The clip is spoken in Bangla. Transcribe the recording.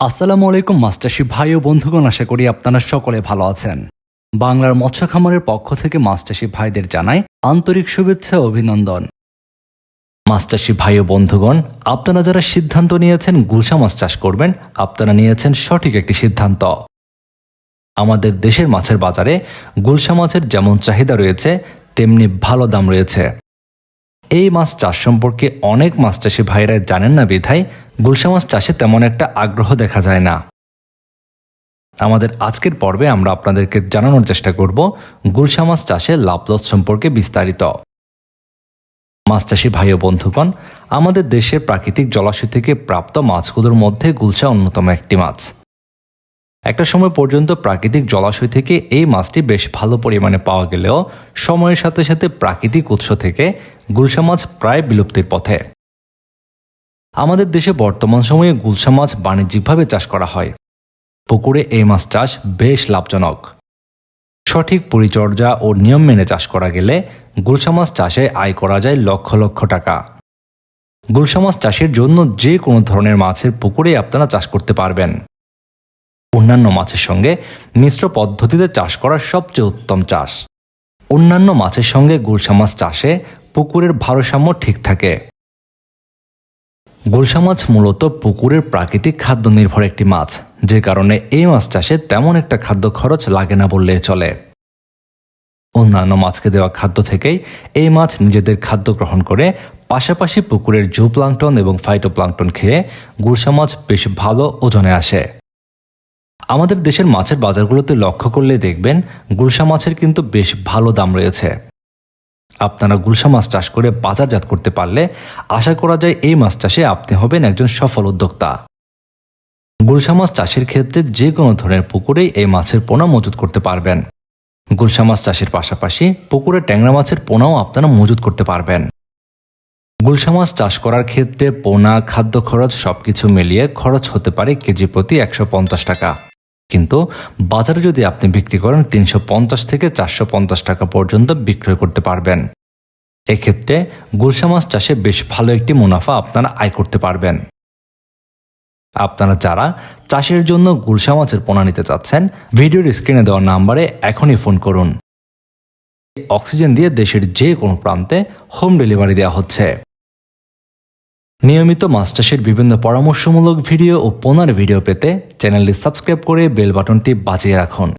আসসালামু আলাইকুম মাস্টারশি ভাই ও বন্ধুগণ, আশা করি আপনারা সকলে ভালো আছেন। বাংলার মৎস্য খামারের পক্ষ থেকে মাস্টারশি ভাইদের জানাই আন্তরিক শুভেচ্ছা অভিনন্দন। মাস্টারশি ভাই ও বন্ধুগণ, আপনারা যারা সিদ্ধান্ত নিয়েছেন গুলশা মাছ চাষ করবেন, আপনারা নিয়েছেন সঠিক একটি সিদ্ধান্ত। আমাদের দেশের মাছের বাজারে গুলশা মাছের যেমন চাহিদা রয়েছে, তেমনি ভালো দাম রয়েছে। এই মাছ চাষ সম্পর্কে অনেক মাছ চাষি ভাইরা জানেন না বিধায় গুলশা মাছ চাষে তেমন একটা আগ্রহ দেখা যায় না। আমাদের আজকের পর্বে আমরা আপনাদেরকে জানানোর চেষ্টা করব গুলশা মাছ চাষে লাভ লস সম্পর্কে বিস্তারিত। মাছ চাষি ভাই ও বন্ধুগণ, আমাদের দেশের প্রাকৃতিক জলাশয় থেকে প্রাপ্ত মাছগুলোর মধ্যে গুলশা অন্যতম একটি মাছ। একটা সময় পর্যন্ত প্রাকৃতিক জলাশয় থেকে এই মাছটি বেশ ভালো পরিমাণে পাওয়া গেলেও সময়ের সাথে সাথে প্রাকৃতিক উৎস থেকে গুলশা মাছ প্রায় বিলুপ্তির পথে। আমাদের দেশে বর্তমান সময়ে গুলশা মাছ বাণিজ্যিকভাবে চাষ করা হয়। পুকুরে এই মাছ চাষ বেশ লাভজনক। সঠিক পরিচর্যা ও নিয়ম মেনে চাষ করা গেলে গুলশা মাছ চাষে আয় করা যায় লক্ষ লক্ষ টাকা। গুলশা মাছ চাষের জন্য যে কোনো ধরনের মাছের পুকুরে আপনারা চাষ করতে পারবেন। অন্যান্য মাছের সঙ্গে মিশ্র পদ্ধতিতে চাষ করা সবচেয়ে উত্তম চাষ। অন্যান্য মাছের সঙ্গে গুলশা মাছ চাষে পুকুরের ভারসাম্য ঠিক থাকে। গুলশা মাছ মূলত পুকুরের প্রাকৃতিক খাদ্য নির্ভর একটি মাছ। যে কারণে এই মাছ চাষে তেমন একটা খাদ্য খরচ লাগে না বললে চলে। অন্যান্য মাছকে দেওয়া খাদ্য থেকেই এই মাছ নিজেদের খাদ্য গ্রহণ করে, পাশাপাশি পুকুরের জু প্লাংটন এবং ফাইটোপ্লাংটন খেয়ে গুলশা মাছ বেশ ভালো ওজনে আসে। আমাদের দেশের মাছের বাজারগুলোতে লক্ষ্য করলে দেখবেন গুলশা মাছের কিন্তু বেশ ভালো দাম রয়েছে। আপনারা গুলশা মাছ চাষ করে বাজারজাত করতে পারলে আশা করা যায় এই মাছ চাষে আপনি হবেন একজন সফল উদ্যোক্তা। গুলশা মাছ চাষের ক্ষেত্রে যে কোনো ধরনের পুকুরেই এই মাছের পোনা মজুত করতে পারবেন। গুলশা মাছ চাষের পাশাপাশি পুকুরে ট্যাংরা মাছের পোনাও আপনারা মজুত করতে পারবেন। গুলশা মাছ চাষ করার ক্ষেত্রে পোনা, খাদ্য খরচ সবকিছু মিলিয়ে খরচ হতে পারে কেজি প্রতি একশো পঞ্চাশ টাকা। কিন্তু বাজারে যদি আপনি বিক্রি করেন তিনশো পঞ্চাশ থেকে চারশো পঞ্চাশ টাকা পর্যন্ত বিক্রয় করতে পারবেন। এক্ষেত্রে গুলশা মাছ চাষে বেশ ভালো একটি মুনাফা আপনারা আয় করতে পারবেন। আপনারা যারা চাষের জন্য গুলশা মাছের পোনা নিতে চাচ্ছেন, ভিডিওর স্ক্রিনে দেওয়া নাম্বারে এখনই ফোন করুন। অক্সিজেন দিয়ে দেশের যে কোনো প্রান্তে হোম ডেলিভারি দেওয়া হচ্ছে। নিয়মিত মাস্টার্সের বিভিন্ন পরামর্শমূলক ভিডিও ও পোনার ভিডিও পেতে চ্যানেলটি সাবস্ক্রাইব করে বেল বাটনটি বাজিয়ে রাখুন।